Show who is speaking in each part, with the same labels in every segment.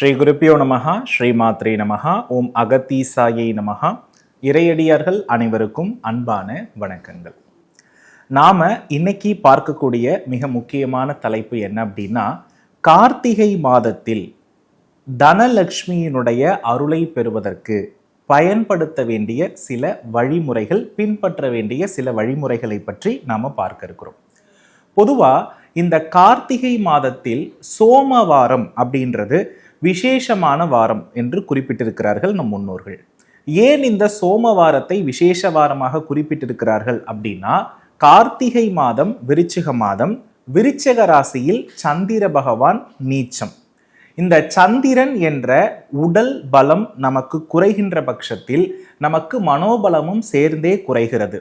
Speaker 1: ஸ்ரீ குருப்பியோ நமகா ஸ்ரீ மாத்ரே நமகா ஓம் அகத்தீசாயை நமகா இறையடியார்கள் அனைவருக்கும் அன்பான வணக்கங்கள். நாம் இன்னைக்கு பார்க்கக்கூடிய மிக முக்கியமான தலைப்பு என்ன அப்படின்னா கார்த்திகை மாதத்தில் தனலக்ஷ்மியினுடைய அருளை பெறுவதற்கு பயன்படுத்த வேண்டிய சில வழிமுறைகள் பின்பற்ற வேண்டிய சில வழிமுறைகளை பற்றி நாம் பார்க்க இருக்கிறோம். பொதுவாக இந்த கார்த்திகை மாதத்தில் சோமவாரம் அப்படின்றது விசேஷமான வாரம் என்று குறிப்பிட்டிருக்கிறார்கள் நம் முன்னோர்கள். ஏன் இந்த சோமவாரத்தை விசேஷ வாரமாக குறிப்பிட்டிருக்கிறார்கள் அப்படின்னா கார்த்திகை மாதம் விருச்சிக மாதம் விருச்சக ராசியில் சந்திர பகவான் நீச்சம். இந்த சந்திரன் என்ற உடல் பலம் நமக்கு குறைகின்ற பட்சத்தில் நமக்கு மனோபலமும் சேர்ந்தே குறைகிறது.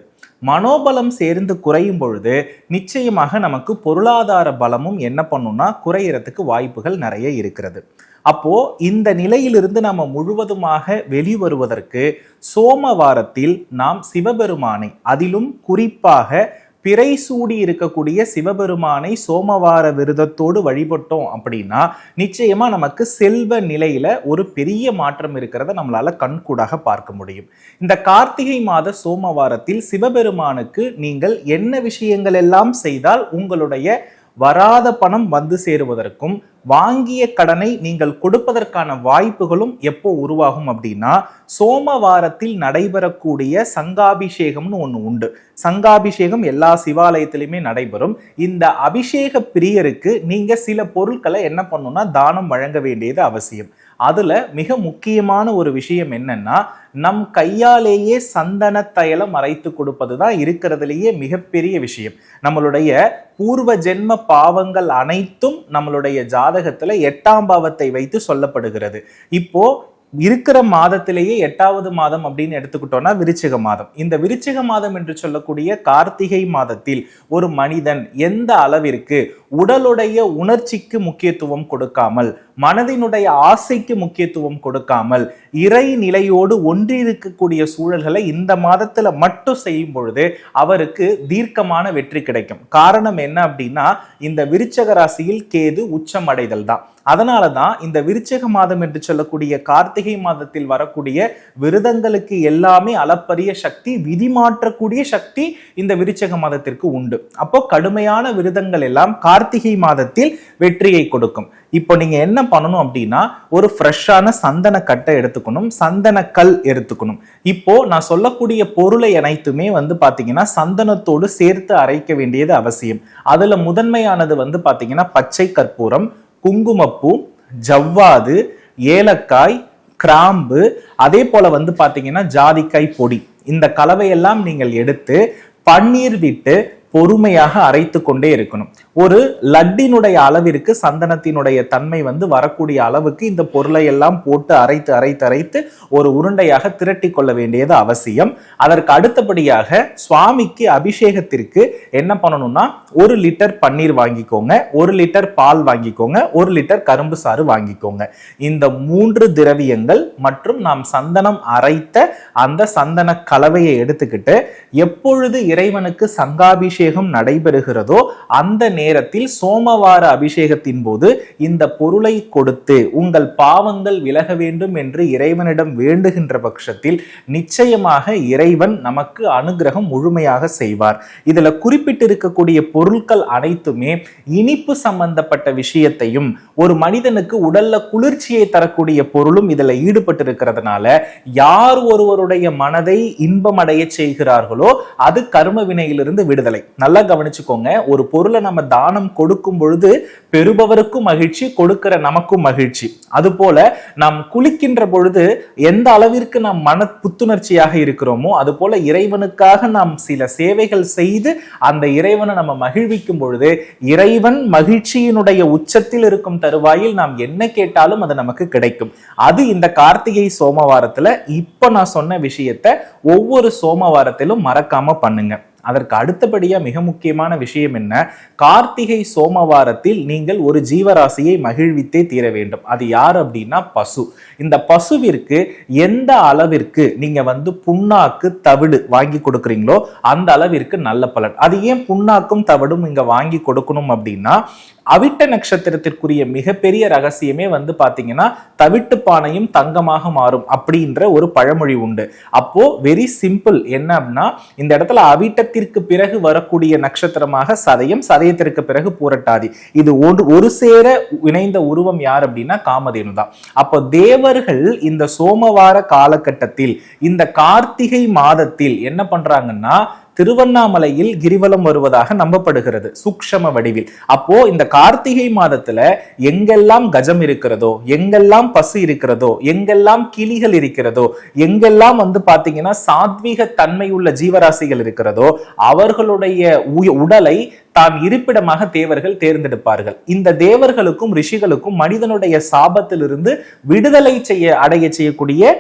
Speaker 1: மனோபலம் சேர்ந்து குறையும் பொழுது நிச்சயமாக நமக்கு பொருளாதார பலமும் என்ன பண்ணும்னா குறையறதுக்கு வாய்ப்புகள் நிறைய இருக்கிறது. அப்போ இந்த நிலையிலிருந்து நம்ம முழுவதுமாக வெளிவருவதற்கு சோமவாரத்தில் நாம் சிவபெருமானை அதிலும் குறிப்பாக பிறை சூடி இருக்கக்கூடிய சிவபெருமானை சோமவார விரதத்தோடு வழிபட்டோம் அப்படின்னா நிச்சயமா நமக்கு செல்வ நிலையில ஒரு பெரிய மாற்றம் இருக்கிறத நம்மளால கண்கூடாக பார்க்க முடியும். இந்த கார்த்திகை மாத சோமவாரத்தில் சிவபெருமானுக்கு நீங்கள் என்ன விஷயங்கள் எல்லாம் செய்தால் உங்களுடைய வராத பணம் வந்து சேருவதற்கும் வாங்கிய கடனை நீங்கள் கொடுப்பதற்கான வாய்ப்புகளும் எப்போ உருவாகும் அப்படின்னா சோமவாரத்தில் நடைபெறக்கூடிய சங்காபிஷேகம்னு ஒன்று உண்டு. சங்காபிஷேகம் எல்லா சிவாலயத்திலுமே நடைபெறும். இந்த அபிஷேக பிரியருக்கு நீங்க சில பொருட்களை என்ன பண்ணணும்னா தானம் வழங்க வேண்டியது அவசியம். அதுல மிக முக்கியமான ஒரு விஷயம் என்னன்னா நம் கையாலேயே சந்தன தைலம் அரைத்து கொடுப்பது தான் இருக்கிறதுலேயே மிகப்பெரிய விஷயம். நம்மளுடைய பூர்வ ஜென்ம பாவங்கள் அனைத்தும் நம்மளுடைய ஜாதகத்துல எட்டாம் பாவத்தை வைத்து சொல்லப்படுகிறது. இப்போ இருக்கிற மாதத்திலேயே எட்டாவது மாதம் அப்படின்னு எடுத்துக்கிட்டோம்னா விருச்சிக மாதம். இந்த விருச்சிக மாதம் என்று சொல்லக்கூடிய கார்த்திகை மாதத்தில் ஒரு மனிதன் எந்த அளவிற்கு உடலுடைய உணர்ச்சிக்கு முக்கியத்துவம் கொடுக்காமல் மனதினுடைய ஆசைக்கு முக்கியத்துவம் கொடுக்காமல் இறை நிலையோடு ஒன்றிருக்கக்கூடிய சூழல்களை இந்த மாதத்துல மட்டும் செய்யும் பொழுது அவருக்கு தீர்க்கமான வெற்றி கிடைக்கும். காரணம் என்ன அப்படின்னா இந்த விருச்சக ராசியில் கேது உச்சம் அடைதல் தான். அதனால தான் இந்த விருச்சக மாதம் என்று சொல்லக்கூடிய கார்த்திகை மாதத்தில் வரக்கூடிய விரதங்களுக்கு எல்லாமே அளப்பரிய சக்தி விதி மாற்றக்கூடிய சக்தி இந்த விருச்சக மாதத்திற்கு உண்டு. அப்போ கடுமையான விரதங்கள் எல்லாம் கார்த்திகை மாதத்தில் வெற்றியை கொடுக்கும். இப்போ நீங்க என்ன பண்ணணும் அப்படின்னா ஒரு ஃப்ரெஷ்ஷான சந்தன கட்டை எடுத்துக்கணும் சந்தன கல் எடுத்துக்கணும். இப்போ நான் சொல்லக்கூடிய பொருளை அனைத்துமே வந்து பாத்தீங்கன்னா சந்தனத்தோடு சேர்த்து அரைக்க வேண்டியது அவசியம். அதுல முதன்மையானது வந்து பாத்தீங்கன்னா பச்சை கற்பூரம் குங்குமப்பூ ஜவ்வாது ஏலக்காய் கிராம்பு அதே போல வந்து பாத்தீங்கன்னா ஜாதிக்காய் பொடி. இந்த கலவையெல்லாம் நீங்கள் எடுத்து பன்னீர் விட்டு பொறுமையாக அரைத்து கொண்டே இருக்கணும். ஒரு லட்டினுடைய அளவிற்கு சந்தனத்தினுடைய தன்மை வந்து வரக்கூடிய அளவுக்கு இந்த பொருளை எல்லாம் போட்டு அரைத்து அரைத்து அரைத்து ஒரு உருண்டையாக திரட்டி கொள்ள வேண்டியது அவசியம். அதற்கு அடுத்தபடியாக சுவாமிக்கு அபிஷேகத்திற்கு என்ன பண்ணணும்னா ஒரு லிட்டர் பன்னீர் வாங்கிக்கோங்க ஒரு லிட்டர் பால் வாங்கிக்கோங்க ஒரு லிட்டர் கரும்பு சாறு வாங்கிக்கோங்க. இந்த மூன்று திரவியங்கள் மற்றும் நாம் சந்தனம் அரைத்த அந்த சந்தன கலவையை எடுத்துக்கிட்டு எப்பொழுது இறைவனுக்கு சங்காபிஷேகம் அபிஷேகம் நடைபெறுகிறதோ அந்த நேரத்தில் சோமவார அபிஷேகத்தின் போது இந்த பொருளை கொடுத்து உங்கள் பாவங்கள் விலக வேண்டும் என்று இறைவனிடம் வேண்டுகின்ற பட்சத்தில் நிச்சயமாக இறைவன் நமக்கு அனுகிரகம் முழுமையாக செய்வார். இதுல குறிப்பிட்டிருக்கக்கூடிய பொருட்கள் அனைத்துமே இனிப்பு சம்பந்தப்பட்ட விஷயத்தையும் ஒரு மனிதனுக்கு உடல்ல குளிர்ச்சியை தரக்கூடிய பொருளும் இதுல ஈடுபட்டிருக்கிறதுனால யார் ஒருவருடைய மனதை இன்பமடைய செய்கிறார்களோ அது கர்ம வினையிலிருந்து விடுதலை. நல்லா கவனிச்சுக்கோங்க. ஒரு பொருளை நம்ம தானம் கொடுக்கும் பொழுது பெறுபவருக்கும் மகிழ்ச்சி கொடுக்கிற நமக்கும் மகிழ்ச்சி. அதுபோல நாம் குளிக்கின்ற பொழுது எந்த அளவிற்கு நாம் மன புத்துணர்ச்சியாக இருக்கிறோமோ அதுபோல இறைவனுக்காக நாம் சில சேவைகள் செய்து அந்த இறைவனை நம்ம மகிழ்விக்கும் பொழுது இறைவன் மகிழ்ச்சியினுடைய உச்சத்தில் இருக்கும் தருவாயில் நாம் என்ன கேட்டாலும் அது நமக்கு கிடைக்கும். அது இந்த கார்த்திகை சோமவாரத்துல இப்ப நான் சொன்ன விஷயத்த ஒவ்வொரு சோமவாரத்திலும் மறக்காம பண்ணுங்க. அதற்கு அடுத்தபடியாக மிக முக்கியமான விஷயம் என்ன? கார்த்திகை சோமவாரத்தில் நீங்கள் ஒரு ஜீவராசியை மகிழ்வித்தே தீர வேண்டும். அது யார் அப்படின்னா பசு. இந்த பசுவிற்கு எந்த அளவிற்கு நீங்கள் வந்து புண்ணாக்கு தவிடு வாங்கி கொடுக்குறீங்களோ அந்த அளவிற்கு நல்ல பலன். அது ஏன் புண்ணாக்கும் தவிடும் இங்கே வாங்கி கொடுக்கணும் அப்படின்னா அவிட்ட நட்சத்திரத்திற்குரிய மிகப்பெரிய ரகசியமே வந்து பாத்தீங்கன்னா தவிட்டு பானையும் தங்கமாக மாறும் அப்படின்ற ஒரு பழமொழி உண்டு. அப்போ வெரி சிம்பிள் என்ன அப்படின்னா இந்த இடத்துல அவிட்டத்திற்கு பிறகு வரக்கூடிய நட்சத்திரமாக சதயம் சதயத்திற்கு பிறகு பூரட்டாதி. இது ஒரு ஒரு சேர இணைந்த உருவம் யார் அப்படின்னா காமதேனு தான். அப்போ தேவர்கள் இந்த சோமவார காலகட்டத்தில் இந்த கார்த்திகை மாதத்தில் என்ன பண்றாங்கன்னா திருவண்ணாமலையில் கிரிவலம் வருவதாக நம்பப்படுகிறது. சூக்ஷம வடிவில். அப்போ இந்த கார்த்திகை மாதத்துல எங்கெல்லாம் கஜம் இருக்கிறதோ எங்கெல்லாம் பசு இருக்கிறதோ எங்கெல்லாம் கிளிகள் இருக்கிறதோ எங்கெல்லாம் வந்து பாத்தீங்கன்னா சாத்வீக தன்மை உள்ள ஜீவராசிகள் இருக்கிறதோ அவர்களுடைய உடலை தாம் இருப்பிடமாக தேவர்கள் தேர்ந்தெடுப்பார்கள். இந்த தேவர்களுக்கும் ரிஷிகளுக்கும் மனிதனுடைய சாபத்திலிருந்து விடுதலை செய்ய அடைய செய்யக்கூடிய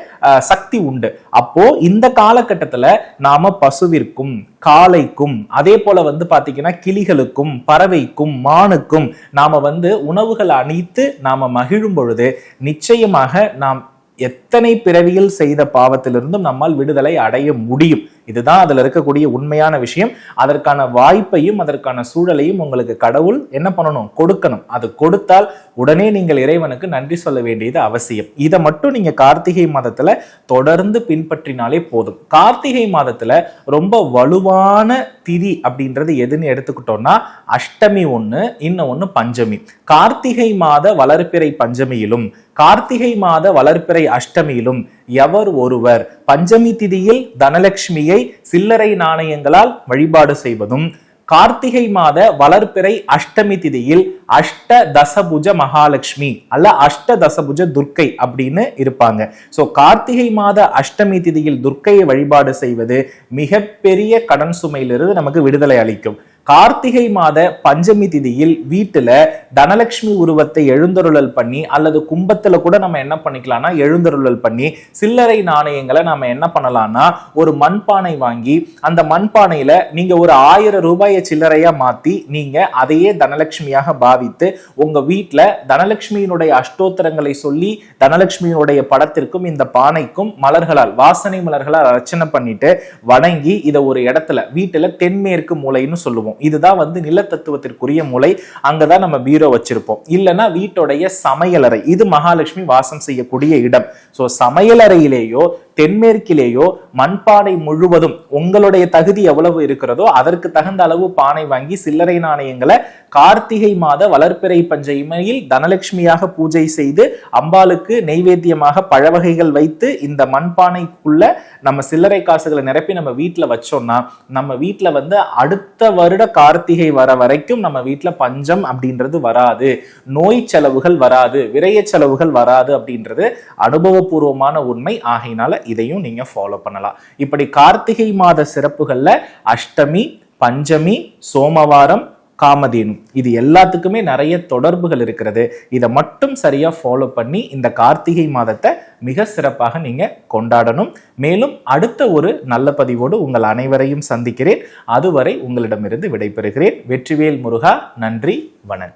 Speaker 1: சக்தி உண்டு. அப்போ இந்த காலகட்டத்துல நாம பசுவிற்கும் காளைக்கும் அதே போல வந்து பாத்தீங்கன்னா கிளிகளுக்கும் பறவைக்கும் மானுக்கும் நாம வந்து உணவுகள் அணித்து நாம மகிழும் பொழுது நிச்சயமாக நாம் எத்தனை பிறவியில் செய்த பாவத்திலிருந்தும் நம்மால் விடுதலை அடைய முடியும். இதுதான் அதில் இருக்கக்கூடிய உண்மையான விஷயம். அதற்கான வாய்ப்பையும் அதற்கான சூழலையும் உங்களுக்கு கடவுள் என்ன பண்ணணும்? கொடுக்கணும். அது கொடுத்தால் உடனே நீங்கள் இறைவனுக்கு நன்றி சொல்ல வேண்டியது அவசியம். இதை மட்டும் நீங்கள் கார்த்திகை மாதத்தில் தொடர்ந்து பின்பற்றினாலே போதும். கார்த்திகை மாதத்தில் ரொம்ப வலுவான திதி அப்படின்றது எதுன்னு எடுத்துக்கிட்டோம்னா அஷ்டமி ஒன்று இன்னும் ஒன்று பஞ்சமி. கார்த்திகை மாத வளர்ப்பிறை பஞ்சமியிலும் கார்த்திகை மாத வளர்ப்பிறை அஷ்டமியிலும் எவர் ஒருவர் பஞ்சமி திதியில் தனலட்சுமியை சில்லறை நாணயங்களால் வழிபாடு செய்வதும் கார்த்திகை மாத வளர்ப்பிறை அஷ்டமி திதியில் அஷ்ட தசபுஜ மகாலட்சுமி அல்ல அஷ்ட தசபுஜ துர்க்கை அப்படின்னு இருப்பாங்க. சோ கார்த்திகை மாத அஷ்டமி திதியில் துர்க்கையை வழிபாடு செய்வது மிகப்பெரிய கடன் சுமையிலிருந்து நமக்கு விடுதலை அளிக்கும். கார்த்திகை மாத பஞ்சமி திதியில் வீட்டுல தனலட்சுமி உருவத்தை எழுந்தருளல் பண்ணி அல்லது கும்பத்துல கூட நம்ம என்ன பண்ணிக்கலாம்னா எழுந்தருளல் பண்ணி சில்லறை நாணயங்களை நம்ம என்ன பண்ணலாம்னா ஒரு மண்பானை வாங்கி அந்த மண்பானையில நீங்க ஒரு ஆயிரம் ரூபாயை சில்லறையா மாத்தி நீங்க அதையே தனலட்சுமியாக பாவித்து உங்க வீட்டுல தனலட்சுமியினுடைய அஷ்டோத்திரங்களை சொல்லி தனலட்சுமியினுடைய படத்திற்கும் இந்த பானைக்கும் மலர்களால் வாசனை மலர்களால் அர்ச்சனை பண்ணிட்டு வணங்கி இதை ஒரு இடத்துல வீட்டுல தென்மேற்கு மூலைன்னு சொல்லுவோம். இதுதான் வந்து நிலத்தத்துவத்திற்குரிய முளை. அங்கதான் நம்ம பீரோ வச்சிருப்போம். இல்லைன்னா வீட்டுடைய சமையலறை. இது மகாலட்சுமி வாசம் செய்யக்கூடிய இடம். சோ சமையலறையிலேயோ தென்மேற்கிலேயோ மண்பானை முழுவதும் உங்களுடைய தகுதி எவ்வளவு இருக்கிறதோ அதற்கு தகுந்த அளவு பானை வாங்கி சில்லறை நாணயங்களை கார்த்திகை மாத வளர்ப்பிறை பஞ்சமையில் தனலட்சுமியாக பூஜை செய்து அம்பாளுக்கு நெய்வேத்தியமாக பழவகைகள் வைத்து இந்த மண்பானைக்குள்ள நம்ம சில்லறை காசுகளை நிரப்பி நம்ம வீட்டில் வச்சோம்னா நம்ம வீட்டில் வந்து அடுத்த வருட கார்த்திகை வர வரைக்கும் நம்ம வீட்டில் பஞ்சம் அப்படின்றது வராது. நோய் செலவுகள் வராது விரைய செலவுகள் வராது அப்படின்றது அனுபவபூர்வமான உண்மை. ஆகையினால இதையும் நீங்க ஃபாலோ பண்ணலாம். இப்படி கார்த்திகை மாத சிறப்புகள்ல அஷ்டமி பஞ்சமி சோமவாரம் காமதேனு. இது எல்லாத்துக்குமே நிறைய தொடர்புகள் இருக்கிறது. இதை மட்டும் சரியாக ஃபாலோ பண்ணி இந்த கார்த்திகை மாதத்தை மிக சிறப்பாக நீங்கள் கொண்டாடணும். மேலும் அடுத்த ஒரு நல்ல பதிவோடு உங்கள் அனைவரையும் சந்திக்கிறேன். அதுவரை உங்களிடமிருந்து விடைபெறுகிறேன். வெற்றிவேல் முருகா நன்றி வணக்கம்.